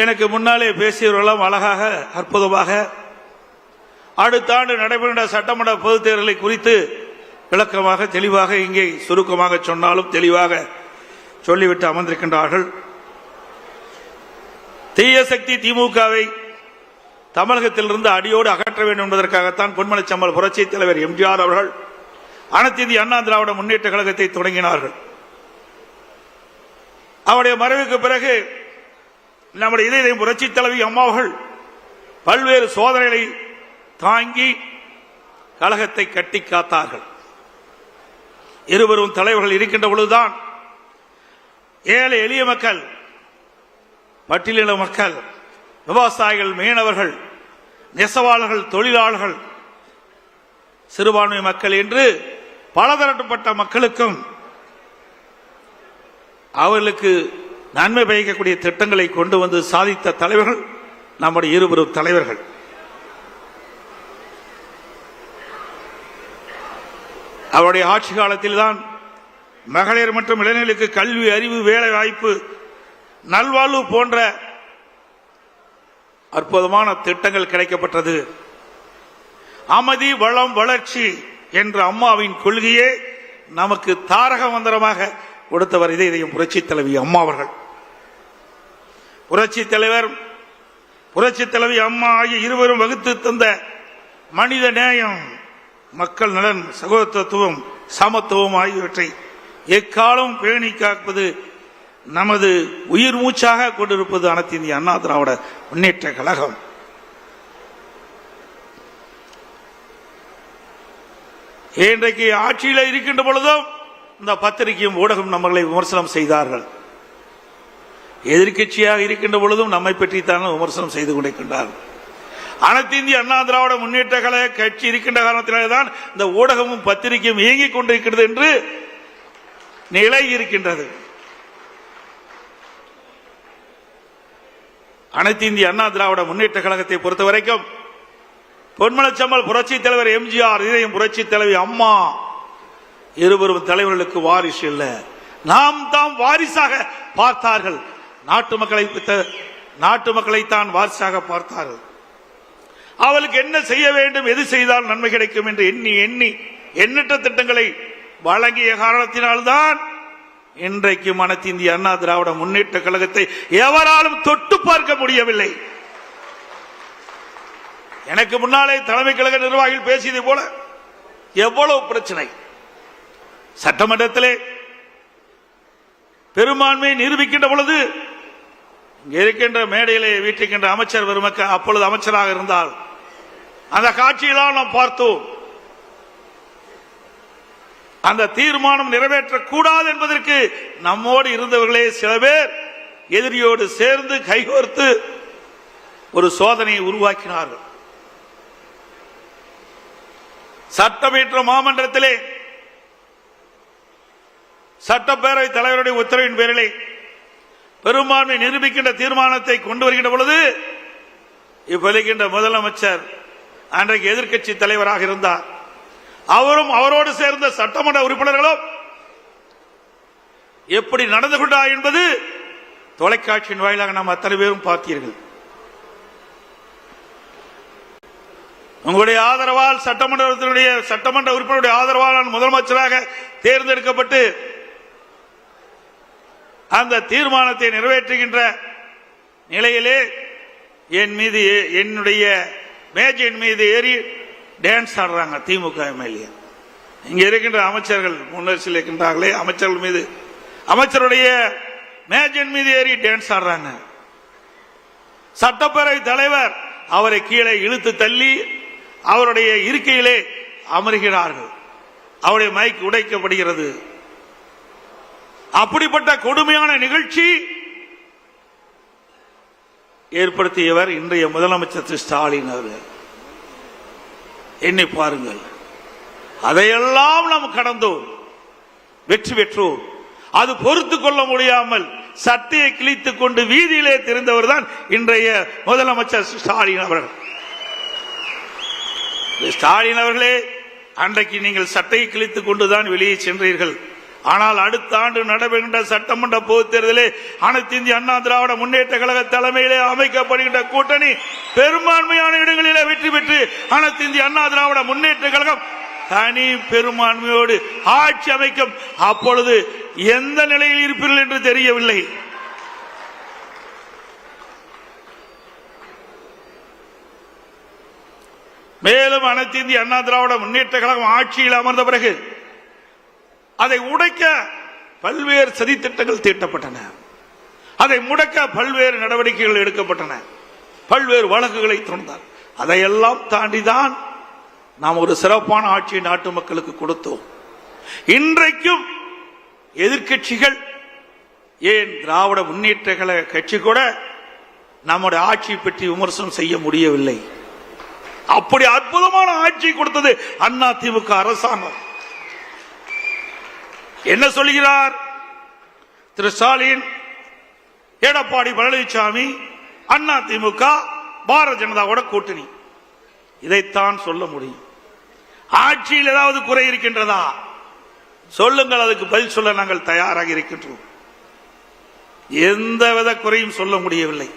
எனக்கு முன்னாலே பேசியவர்களெல்லாம் அழகாக அற்புதமாக. அடுத்த ஆண்டு நடைபெறுகின்ற சட்டமன்ற பொதுத் தேர்தலை குறித்து விளக்கமாக தெளிவாக இங்கே சுருக்கமாக சொன்னாலும் தெளிவாக சொல்லிவிட்டு அமர்ந்திருக்கின்றார்கள். தீய சக்தி திமுகவை தமிழகத்திலிருந்து அடியோடு அகற்ற வேண்டும் என்பதற்காகத்தான் பொன்மனச்சம்மல் புரட்சித் தலைவர் எம்ஜிஆர் அவர்கள் அனைத்து இந்திய அண்ணா திராவிட முன்னேற்ற கழகத்தை தொடங்கினார்கள். அவருடைய மறைவுக்கு பிறகு நம்முடைய இதயம் புரட்சி தலைவி அம்மாவர்கள் பல்வேறு சோதனைகளை தாங்கி கழகத்தை கட்டி காத்தார்கள். இருவரும் தலைவர்கள் இருக்கின்ற பொழுதுதான் ஏழை எளிய மக்கள் பட்டியலின மக்கள் விவசாயிகள் மீனவர்கள் நெசவாளர்கள் தொழிலாளர்கள் சிறுபான்மை மக்கள் என்று பலதரப்பட்ட மக்களுக்கும் அவர்களுக்கு நன்மை பயக்கக்கூடிய திட்டங்களை கொண்டு வந்து சாதித்த தலைவர்கள் நம்முடைய இருவரும் தலைவர்கள். அவருடைய ஆட்சி காலத்தில் தான் மகளிர் மற்றும் இளைஞர்களுக்கு கல்வி அறிவு வேலை வாய்ப்பு நல்வாழ்வு போன்ற அற்புதமான திட்டங்கள் கிடைக்கப்பட்டது. அமைதி வளம் வளர்ச்சி என்ற அம்மாவின் கொள்கையே நமக்கு தாரக மந்திரமாக கொடுத்தவர் இதே இதையும் புரட்சி தலைவி அம்மா அவர்கள். புரட்சி தலைவர் புரட்சி தலைவி அம்மா ஆகிய இருவரும் வகுத்து தந்த மனித நேயம் மக்கள் நலன் சகோதரத்துவம் சமத்துவம் ஆகியவற்றை எக்காலம் பேணி காப்பது நமது உயிர் மூச்சாக கொண்டிருப்பது அனைத்து இந்திய அண்ணா திராவிட முன்னேற்ற கழகம். இன்றைக்கு ஆட்சியில் இருக்கின்ற பொழுதும் இந்த பத்திரிகையும் ஊடகம் நம்மளை விமர்சனம் செய்தார்கள். எதிர்க்கட்சியாக இருக்கின்ற பொழுதும் நம்மை பற்றித்தான் விமர்சனம் செய்து கொண்டிருக்கின்றார். அனைத்து இந்திய அண்ணா திராவிட முன்னேற்ற கழக கட்சி இருக்கின்ற காரணத்தினாலே தான் இந்த ஊடகமும் பத்திரிகையும் இயங்கிக் கொண்டிருக்கிறது என்று நிலை இருக்கின்றது. அனைத்து இந்திய அண்ணா திராவிட முன்னேற்ற கழகத்தை பொறுத்த வரைக்கும் பொன்மலச்சம்மல் புரட்சி தலைவர் எம்ஜிஆர் இதயம் புரட்சி தலைவி அம்மா இருவரும் தலைவர்களுக்கு வாரிசு இல்லை. நாம் தாம் வாரிசாக பார்த்தார்கள். நாட்டு மக்களை நாட்டு மக்களைத்தான் வாரிசாக பார்த்தார்கள் அவளுக்கு என்ன செய்ய வேண்டும் எது செய்தால் நன்மை கிடைக்கும் என்று எண்ணி எண்ணி எண்ணற்ற திட்டங்களை வழங்கிய காரணத்தினால்தான் இன்றைக்கு அனைத்து இந்திய அண்ணா திராவிட முன்னேற்ற கழகத்தை எவராலும் தொட்டு பார்க்க முடியவில்லை. எனக்கு முன்னாலே தலைமை கழக நிர்வாகிகள் பேசியதை போல எவ்வளவு பிரச்சனை. சட்டமன்றத்திலே பெரும்பான்மையை நிரூபிக்கின்ற பொழுது இருக்கின்ற மேடையிலே வீட்டிருக்கின்ற அமைச்சர் பெருமக்க அப்பொழுது அமைச்சராக இருந்தால் அந்த காட்சியெல்லாம் நாம் பார்த்தோம். அந்த தீர்மானம் நிறைவேற்றக்கூடாது என்பதற்கு நம்மோடு இருந்தவர்களே சில பேர் எதிரியோடு சேர்ந்து கைகோர்த்து ஒரு சோதனையை உருவாக்கினார்கள். சட்டமீற்ற மாமன்றத்திலே சட்டப்பேரவை தலைவருடைய உத்தரவின் பேரிலே பெரும்பான்மை நிரூபிக்கின்ற தீர்மானத்தை கொண்டு வருகின்ற பொழுது இப்ப முதலமைச்சர் அன்றைக்கு எதிர்க்கட்சி தலைவராக இருந்தார். அவரும் அவரோடு சேர்ந்த சட்டமன்ற உறுப்பினர்களும் எப்படி நடந்து கொண்டா என்பது தொலைக்காட்சியின் வாயிலாக நாம் அத்தனை பேரும் பார்த்தீர்கள். உங்களுடைய ஆதரவால் சட்டமன்றத்தினுடைய சட்டமன்ற உறுப்பினருடைய ஆதரவால் நான் முதலமைச்சராக தேர்ந்தெடுக்கப்பட்டு அந்த தீர்மானத்தை நிறைவேற்றுகின்ற நிலையிலே என் மீது என்னுடைய மேஜையின் மீது ஏறி டான்ஸ் ஆடுறாங்க திமுக எம்எல்ஏ. இங்க இருக்கின்ற அமைச்சர்கள் முன்னரசில் இருக்கின்றார்களே அமைச்சர்கள் மீது அமைச்சருடைய மேஜின் மீது ஏறி டான்ஸ் ஆடுறாங்க. சட்டப்பேரவை தலைவர் அவரை கீழே இழுத்து தள்ளி அவருடைய இருக்கையிலே அமர்கிறார்கள். அவருடைய மைக் உடைக்கப்படுகிறது. அப்படிப்பட்ட கொடுமையான நிகழ்ச்சி ஏற்படுத்தியவர் இன்றைய முதலமைச்சர் திரு ஸ்டாலின் அவர்கள். எண்ணி பாருங்கள். அதையெல்லாம் நாம் கடந்தோம். வெற்றி பெற்றோம். அது பொறுத்து கொள்ள முடியாமல் சட்டையை கிழித்துக் கொண்டு வீதியிலே தெரிந்தவர் தான் இன்றைய முதலமைச்சர் ஸ்டாலின் அவர்கள். ஸ்டாலின் அவர்களே அன்றைக்கு நீங்கள் சட்டையை கிழித்துக் கொண்டுதான் வெளியே சென்றீர்கள். ஆனால் அடுத்த ஆண்டு நடைபெறுகின்ற சட்டமன்ற பொதுத் தேர்தலில் அனைத்து இந்திய அண்ணா திராவிட முன்னேற்ற கழக தலைமையிலே அமைக்கப்படுகின்ற கூட்டணி பெரும்பான்மையான இடங்களிலே வெற்றி பெற்று அனைத்து இந்திய அண்ணா திராவிட முன்னேற்ற கழகம் தனி பெரும்பான்மையோடு ஆட்சி அமைக்கும். அப்பொழுது எந்த நிலையில் இருப்பீர்கள் என்று தெரியவில்லை. மேலும் அனைத்து இந்திய அண்ணா திராவிட முன்னேற்ற கழகம் ஆட்சியில் அமர்ந்த பிறகு அதை உடைக்க பல்வேறு சதித்திட்டங்கள் தீட்டப்பட்டன. அதை முடக்க பல்வேறு நடவடிக்கைகள் எடுக்கப்பட்டன. பல்வேறு வழக்குகளை தொடர்ந்தார் அதையெல்லாம் தாண்டிதான் நாம் ஒரு சிறப்பான ஆட்சியை நாட்டு மக்களுக்கு கொடுத்தோம். இன்றைக்கும் எதிர்க்கட்சிகள் ஏன் திராவிட முன்னேற்ற கழக கட்சி கூட நம்முடைய ஆட்சியை பற்றி விமர்சனம் செய்ய முடியவில்லை. அப்படி அற்புதமான ஆட்சி கொடுத்தது அண்ணா திமுக அரசாங்கம். என்ன சொல்கிறார் திரு ஸ்டாலின் எடப்பாடி பழனிசாமி அண்ணா திமுக பாரதிய ஜனதாவோட கூட்டணி. இதைத்தான் சொல்ல முடியும். ஆட்சியில் ஏதாவது குறை இருக்கின்றதா? சொல்லுங்கள் அதுக்கு பதில் சொல்ல நாங்கள் தயாராக இருக்கின்றோம். எந்தவித குறையும் சொல்ல முடியவில்லை.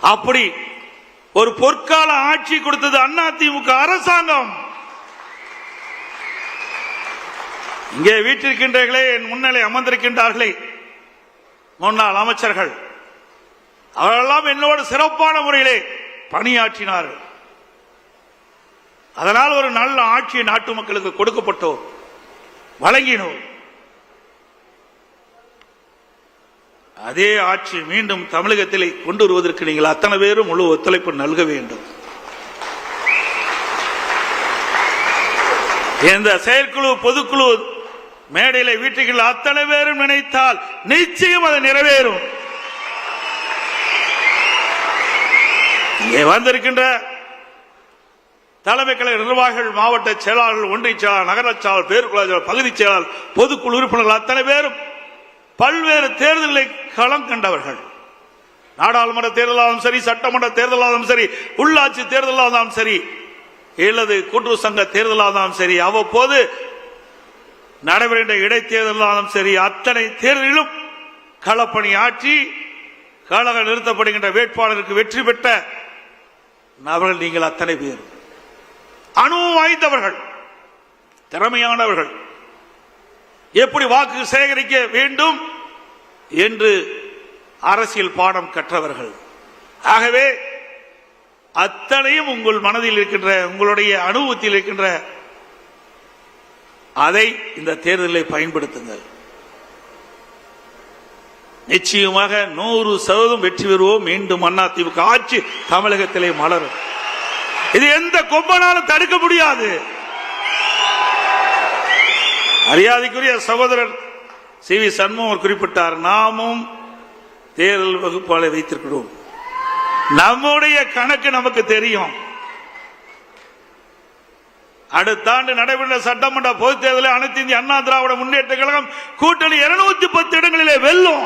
அப்படி ஒரு பொற்கால ஆட்சி கொடுத்தது அண்ணா திமுக அரசாங்கம். இங்கே வீட்டிருக்கின்றீர்களே என் முன்னிலை அமர்ந்திருக்கின்றார்களே. முன்னாள் அமைச்சர்கள். அவரெல்லாம் என்னோடு சிறப்பான முறையிலே பணியாற்றினார்கள். அதனால் ஒரு நல்ல ஆட்சியை நாட்டு மக்களுக்கு கொடுக்கப்பட்டோம். வழங்கினோம். அதே ஆட்சி மீண்டும் தமிழகத்திலே கொண்டு வருவதற்கு நீங்கள் அத்தனை பேரும் முழு ஒத்துழைப்பு நல்க வேண்டும். இந்த செயற்குழு பொதுக்குழு மேடையில வீட்டுகள் அத்தனை பேரும் நினைத்தால் நிச்சயம் அது நிறைவேறும். இங்கே வந்திருக்கின்ற தலைமை கலை நிர்வாகிகள் மாவட்ட செயலாளர்கள் ஒன்றிய செயலாளர் நகர செயலாளர் பேருக்குழு பகுதி செயலாளர் பொதுக்குழு உறுப்பினர்கள் அத்தனை பேரும் பல்வேறு தேர்தல்களை களம் கண்டவர்கள். நாடாளுமன்ற தேர்தலாகவும் சரி சட்டமன்ற தேர்தலாகவும் சரி உள்ளாட்சி தேர்தலாலும் சரி இல்லது கூட்டுறவு சங்க தேர்தலாலும் சரி அவ்வப்போது நடைபெறுகின்ற இடைத்தேர்தலாலும் சரி அத்தனை தேர்தலிலும் களப்பணி ஆற்றி கழக நிறுத்தப்படுகின்ற வேட்பாளருக்கு வெற்றி பெற்ற நபர்கள் நீங்கள் அத்தனை பேர். அனுபவம் வாய்ந்தவர்கள் திறமையானவர்கள் எப்படி வாக்கு சேகரிக்க வேண்டும் என்று அரசியல் பாடம் கற்றவர்கள். ஆகவே அத்தனையும் உங்கள் மனதில் இருக்கின்ற உங்களுடைய அனுபவத்தில் இருக்கின்ற அதை இந்த தேர்தலை பயன்படுத்துங்கள். நிச்சயமாக நூறு சதவீதம் வெற்றி பெறுவோம். மீண்டும் அண்ணா திமுக ஆட்சி தமிழகத்திலே மலரும். இது எந்த கொம்பனாலும் தடுக்க முடியாது. மரியாதைக்குரிய சகோதரர் சி. வி. சண்முகம் குறிப்பிட்டார் நாமும் தேர்தல் வகுப்பாளை வைத்திருக்கிறோம். நம்முடைய கணக்கு நமக்கு தெரியும். அடுத்த ஆண்டு நடைபெற்ற சட்டமன்ற பொதுத் தேர்தலில் அனைத்து இந்திய அண்ணா திராவிட முன்னேற்ற கழகம் கூட்டணி இருநூத்தி பத்து இடங்களிலே வெல்லும்.